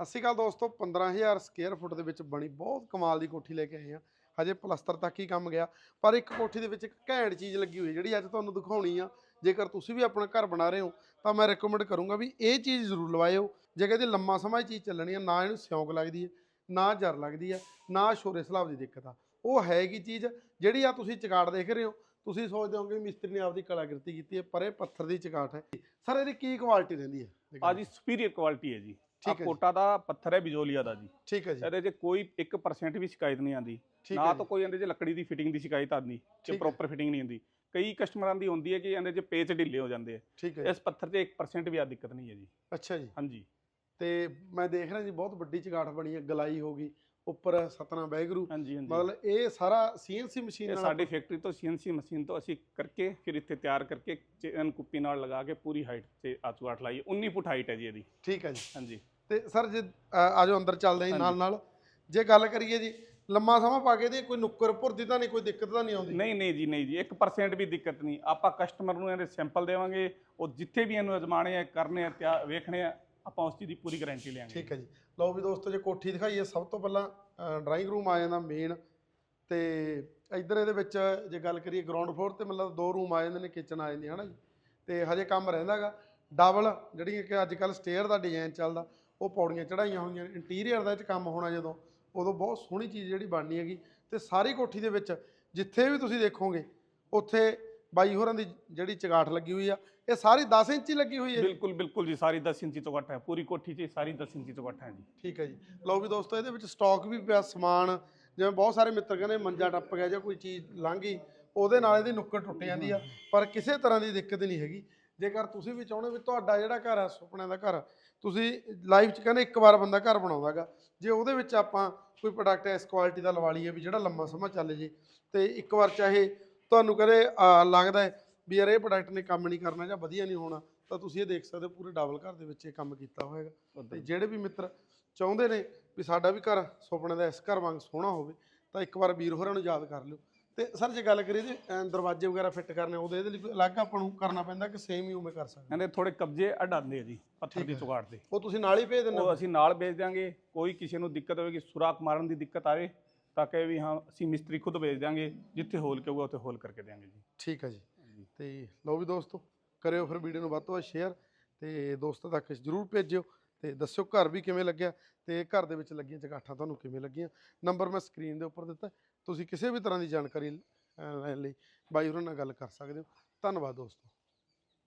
ਸਤਿ ਸ਼੍ਰੀ ਅਕਾਲ ਦੋਸਤੋ 15000 square foot ਦੇ ਵਿੱਚ ਬਣੀ ਬਹੁਤ ਕਮਾਲ ਦੀ ਕੋਠੀ ਲੈ ਕੇ ਆਏ ਆ ਹਜੇ ਪਲਸਤਰ ਤੱਕ ਹੀ ਕੰਮ ਗਿਆ, ਪਰ ਇੱਕ ਕੋਠੀ ਦੇ ਵਿੱਚ ਇੱਕ ਘੈਂਟ ਚੀਜ਼ ਲੱਗੀ ਹੋਈ ਜਿਹੜੀ ਅੱਜ ਤੁਹਾਨੂੰ ਦਿਖਾਉਣੀ ਆ। ਜੇਕਰ ਤੁਸੀਂ ਵੀ ਆਪਣਾ ਘਰ ਬਣਾ ਰਹੇ ਹੋ, ਤਾਂ ਮੈਂ ਰეკਮੈਂਡ ਕਰੂੰਗਾ ਵੀ ਇਹ ਚੀਜ਼ ਜ਼ਰੂਰ ਲਵਾਇਓ, ਜੇ ਕਹਿੰਦੇ ਲੰਮਾ ਸਮਾਂ ਇਹ ਚੀਜ਼ ਚੱਲਣੀ ਆ, ਨਾ ਇਹਨੂੰ ਸਿਉਂਕ ਲੱਗਦੀ ਹੈ, ਨਾ ਜਰ ਲੱਗਦੀ ਹੈ, ਨਾ ਸ਼ੋਰੇ ਸਲਾਬ ਦੀ ਦਿੱਕਤ ਆ। ਉਹ ਹੈਗੀ ਚੀਜ਼ ਜਿਹੜੀ ਆ ਤੁਸੀਂ ਚਗਾੜ ਦੇਖ ਰਹੇ ਹੋ। ਤੁਸੀਂ ਸੋਚਦੇ ਹੋਵੋਗੇ ਵੀ ਮਿਸਤਰੀ ਨੇ ਆਪਦੀ ਕਲਾਕ੍ਰਿਤੀ ਕੀਤੀ ਹੈ, ਪਰ ਇਹ ਪੱਥਰ ਦੀ ਚਗਾਟ ਹੈ। ਸਰ, ਇਹਦੀ ਕੀ ਕੁਆਲਿਟੀ ਰਹਿੰਦੀ ਹੈ? ਆ ਜੀ ਸੁਪੀਰੀਅਰ ਕੁਆਲਿਟੀ ਹੈ ਜੀ। ਆ। ਕੋਟਾ ਦਾ ਪੱਥਰ ਹੈ ਬਿਜੋਲੀਆ ਦਾ ਜੀ। ਠੀਕ ਹੈ ਜੀ। ਇਹਦੇ 'ਚ ਕੋਈ 1% ਵੀ ਸ਼ਿਕਾਇਤ ਨਹੀਂ ਆਂਦੀ ਨਾ ਤਾਂ ਕੋਈ ਇਹਦੇ 'ਚ ਲੱਕੜੀ ਦੀ ਫਿਟਿੰਗ ਦੀ ਸ਼ਿਕਾਇਤ ਆਂਦੀ ਕਿ। ਪ੍ਰੋਪਰ ਫਿਟਿੰਗ ਨਹੀਂ ਹੁੰਦੀ। ਕਈ ਕਸਟਮਰਾਂ ਦੀ ਹੁੰਦੀ ਹੈ ਕਿ ਇਹਦੇ 'ਚ ਪੇਚ ਢਿੱਲੇ ਹੋ ਜਾਂਦੇ ਆ। ਇਸ ਪੱਥਰ 'ਚ 1% ਵੀ ਆ ਦਿੱਕਤ ਨਹੀਂ ਹੈ ਜੀ। ਅੱਛਾ ਜੀ। ਹਾਂਜੀ। ਤੇ ਮੈਂ ਦੇਖ ਰਿਹਾ ਜੀ ਬਹੁਤ ਵੱਡੀ ਚਗਾਠ ਬਣੀ ਹੈ ਗਲਾਈ ਹੋ ਗਈ ਉੱਪਰ ਸਤਨਾ ਬੈਗਰੂ ਮਤਲਬ ਇਹ ਸਾਰਾ ਸੀਐਨਸੀ ਮਸ਼ੀਨ ਨਾਲ ਸਾਡੀ ਫੈਕਟਰੀ ਤੋਂ ਸੀਐਨਸੀ ਮਸ਼ੀਨ ਤੋਂ ਅਸੀਂ ਕਰਕੇ ਫਿਰ ਇੱਥੇ ਤਿਆਰ ਕਰਕੇ ਚੈਨ ਕੁੱਪੀ ਨਾਲ ਲਗਾ ਕੇ ਪੂਰੀ ਹਾਈਟ ਤੇ ਆਚੂਆਟ ਲਾਈ 19 ਫੁੱਟ ਹਾਈਟ ਹੈ ਜੀ ਇਹਦੀ। ਠੀਕ ਹੈ ਜੀ। ਹਾਂਜੀ। ਤੇ ਸਰ ਜੇ ਆਜੋ ਅੰਦਰ ਚੱਲਦੇ ਹਾਂ ਨਾਲ। ਨਾਲ। ਜੇ ਗੱਲ ਕਰੀਏ ਜੀ ਲੰਮਾ ਸਮਾਂ ਪਾ ਕੇ ਦੀ ਕੋਈ ਨੁੱਕਰ ਭੁਰਦੀ ਤਾਂ ਨਹੀਂ ਕੋਈ ਦਿੱਕਤ ਤਾਂ ਨਹੀਂ ਆਉਂਦੀ? ਨਹੀਂ ਨਹੀਂ ਜੀ ਨਹੀਂ ਜੀ 1% ਵੀ ਦਿੱਕਤ ਨਹੀਂ। ਆਪਾਂ ਕਸਟਮਰ ਨੂੰ ਇਹਦੇ ਸੈਂਪਲ ਦੇਵਾਂਗੇ ਉਹ ਜਿੱਥੇ ਵੀ ਇਹਨੂੰ ਅਜਮਾਣੇ ਆ ਕਰਨੇ ਆ ਤਿਆ- ਵੇਖਣੇ ਆ ਆਪਾਂ ਉਸ ਚੀਜ਼ ਦੀ ਪੂਰੀ ਗਾਰੰਟੀ ਲਿਆਂਗੇ। ਠੀਕ ਹੈ ਜੀ। ਲਓ ਵੀ ਦੋਸਤੋ ਜੇ ਕੋਠੀ ਦਿਖਾਈਏ ਸਭ ਤੋਂ ਪਹਿਲਾਂ ਡਰਾਇੰਗ ਰੂਮ ਆ ਜਾਂਦਾ ਮੇਨ ਤੇ ਇੱਧਰ ਇਹਦੇ ਵਿੱਚ ਜੇ ਗੱਲ ਕਰੀਏ ਗਰਾਊਂਡ ਫਲੋਰ ਤੇ ਮਤਲਬ ਦੋ ਰੂਮ ਆ ਜਾਂਦੇ ਨੇ ਕਿਚਨ ਆ ਜਾਂਦੀ ਹੈ ਹਨਾ ਜੀ? ਤੇ ਹਜੇ ਕੰਮ ਰਹਿੰਦਾਗਾ। ਡਬਲ ਜਿਹੜੀ ਕਿ ਅੱਜ ਕੱਲ ਸਟੇਅਰ ਦਾ ਡਿਜ਼ਾਈਨ ਚੱਲਦਾ ਉਹ ਪੌੜੀਆਂ ਚੜਾਈਆਂ ਹੋਈਆਂ ਇੰਟੀਰੀਅਰ ਦਾ ਇਹ 'ਚ ਕੰਮ ਹੋਣਾ ਜਦੋਂ ਉਦੋਂ ਬਹੁਤ ਸੋਹਣੀ ਚੀਜ਼ ਜਿਹੜੀ ਬਣਨੀ ਹੈਗੀ ਤੇ ਸਾਰੀ ਕੋਠੀ ਦੇ ਵਿੱਚ ਜਿੱਥੇ ਵੀ ਤੁਸੀਂ ਦੇਖੋਗੇ ਉੱਥੇ ਬਾਈ ਹੋਰਾਂ ਦੀ ਜਿਹੜੀ ਚਗਾਠ ਲੱਗੀ ਹੋਈ ਆ ਇਹ ਸਾਰੀ 10 ਇੰਚ ਲੱਗੀ ਹੋਈ ਹੈ? ਬਿਲਕੁਲ ਬਿਲਕੁਲ ਜੀ ਸਾਰੀ 10 ਇੰਚੀ ਤੋਂ ਘੱਟ ਹੈ ਪੂਰੀ ਕੋਠੀ 'ਚ ਸਾਰੀ 10 ਇੰਚੀ ਤੋਂ ਘੱਟ ਹੈ ਜੀ। ਠੀਕ ਹੈ ਜੀ। ਲਓ ਵੀ ਦੋਸਤੋ ਇਹਦੇ ਵਿੱਚ ਸਟਾਕ ਵੀ ਪਿਆ ਸਮਾਨ ਜਿਵੇਂ ਬਹੁਤ ਸਾਰੇ ਮਿੱਤਰ ਕਹਿੰਦੇ ਮੰਜਾ ਟੱਪ ਗਿਆ ਜਾਂ ਕੋਈ ਚੀਜ਼ ਲੰਘ ਗਈ ਉਹਦੇ ਨਾਲ ਇਹਦੀ ਨੁੱਕਰ ਟੁੱਟ ਜਾਂਦੀ ਆ ਪਰ ਕਿਸੇ ਤਰ੍ਹਾਂ ਦੀ ਦਿੱਕਤ ਨਹੀਂ ਹੈਗੀ। ਜੇਕਰ ਤੁਸੀਂ ਵੀ ਚਾਹੁੰਦੇ ਵੀ ਤੁਹਾਡਾ ਜਿਹੜਾ ਘਰ ਆ ਸੁਪਨਿਆਂ ਦਾ ਘਰ ਤੁਸੀਂ ਲਾਈਫ 'ਚ ਕਹਿੰਦੇ ਇੱਕ ਵਾਰ ਬੰਦਾ ਘਰ ਬਣਾਉਂਦਾਗਾ। ਜੇ ਉਹਦੇ ਵਿੱਚ ਆਪਾਂ ਕੋਈ ਪ੍ਰੋਡਕਟ ਇਸ ਕੁਆਲਿਟੀ ਦਾ ਲਵਾ ਲਈਏ ਵੀ ਜਿਹੜਾ ਲੰਮਾ ਸਮਾਂ ਚੱਲ ਜੇ ਤੇ ਇੱਕ ਵਾਰ ਚਾਹੇ ਤੁਹਾਨੂੰ ਕਦੇ ਲੱਗਦਾ ਹੈ ਵੀ ਯਾਰ ਇਹ ਪ੍ਰੋਡਕਟ ਨੇ ਕੰਮ ਨਹੀਂ ਕਰਨਾ ਜਾਂ ਵਧੀਆ ਨਹੀਂ ਹੋਣਾ ਤਾਂ ਤੁਸੀਂ ਇਹ ਦੇਖ ਸਕਦੇ ਹੋ ਪੂਰੇ ਡਬਲ ਘਰ ਦੇ ਵਿੱਚ ਇਹ ਕੰਮ ਕੀਤਾ ਹੋਏਗਾ। ਤੇ ਜਿਹੜੇ ਵੀ ਮਿੱਤਰ ਚਾਹੁੰਦੇ ਨੇ ਵੀ ਸਾਡਾ ਵੀ ਘਰ ਸੁਪਨੇ ਦਾ ਇਸ ਘਰ ਵਾਂਗ ਸੋਹਣਾ ਹੋਵੇ ਤਾਂ ਇੱਕ ਵਾਰ ਵੀਰ ਹੋਰਾਂ ਨੂੰ ਯਾਦ ਕਰ ਲਿਓ। ਤੇ ਸਰ ਜੇ ਗੱਲ ਕਰੀਏ ਤੇ ਅਹ, ਦਰਵਾਜ਼ੇ ਵਗੈਰਾ ਫਿੱਟ ਕਰਨੇ ਉਹਦੇ ਇਹਦੇ ਲਈ ਕੋਈ ਅਲੱਗ ਆਪਾਂ ਨੂੰ ਕਰਨਾ ਪੈਂਦਾ ਕਿ ਸੇਮ ਹੀ ਉਵੇਂ ਕਰ ਸਕਦੇ ਕਹਿੰਦੇ ਥੋੜੇ ਕਬਜੇ ਅਡਾਉਂਦੇ ਆ ਜੀ ਪੱਥਰ ਦੀ। ਚੁਗਾੜ ਦੇ। ਉਹ ਤੁਸੀਂ ਨਾਲ ਹੀ ਭੇਜ ਦਿੰਦੇ ਉਹ ਹੋ? ਅਸੀਂ ਨਾਲ ਭੇਜ ਦਿਆਂਗੇ ਕੋਈ ਕਿਸੇ ਨੂੰ ਦਿੱਕਤ ਹੋਵੇਗੀ ਸੁਰਾਖ ਮਾਰਨ ਦੀ ਦਿੱਕਤ ਆਵੇ ਤਾਂ ਕਹੇ ਵੀ ਹਾਂ ਅਸੀਂ ਮਿਸਤਰੀ ਖੁਦ ਭੇਜ ਦਿਆਂਗੇ ਜਿੱਥੇ ਹੋਲ ਕਹੂਗਾ ਉੱਥੇ ਹੋਲ ਕਰਕੇ ਦਿਆਂਗੇ ਜੀ। ਠੀਕ ਹੈ ਜੀ। ਤੇ ਲਓ ਵੀ ਦੋਸਤੋ ਕਰਿਓ ਫਿਰ ਵੀਡੀਓ ਨੂੰ ਵੱਧ ਤੋਂ ਵੱਧ ਸ਼ੇਅਰ ਤੇ ਦੋਸਤਾਂ ਤੱਕ ਜਰੂਰ ਭੇਜਿਓ ਤੇ ਦੱਸਿਓ ਘਰ ਵੀ ਕਿਵੇਂ ਲੱਗਿਆ ਤੇ ਘਰ ਦੇ ਵਿੱਚ ਲੱਗੀਆਂ ਚਗਾਠਾਂ ਤੁਹਾਨੂੰ ਕਿਵੇਂ ਲੱਗੀਆਂ। ਨੰਬਰ ਮੈਂ ਸਕਰੀਨ ਦੇ ਉੱਪਰ ਦਿੱਤਾ ਤੁਸੀਂ ਕਿਸੇ ਵੀ ਤਰ੍ਹਾਂ ਦੀ ਜਾਣਕਾਰੀ ਲੈਣ ਲਈ ਬਾਈ ਉਹਨਾਂ ਨਾਲ ਗੱਲ ਕਰ ਸਕਦੇ ਹੋ। ਧੰਨਵਾਦ ਦੋਸਤੋ।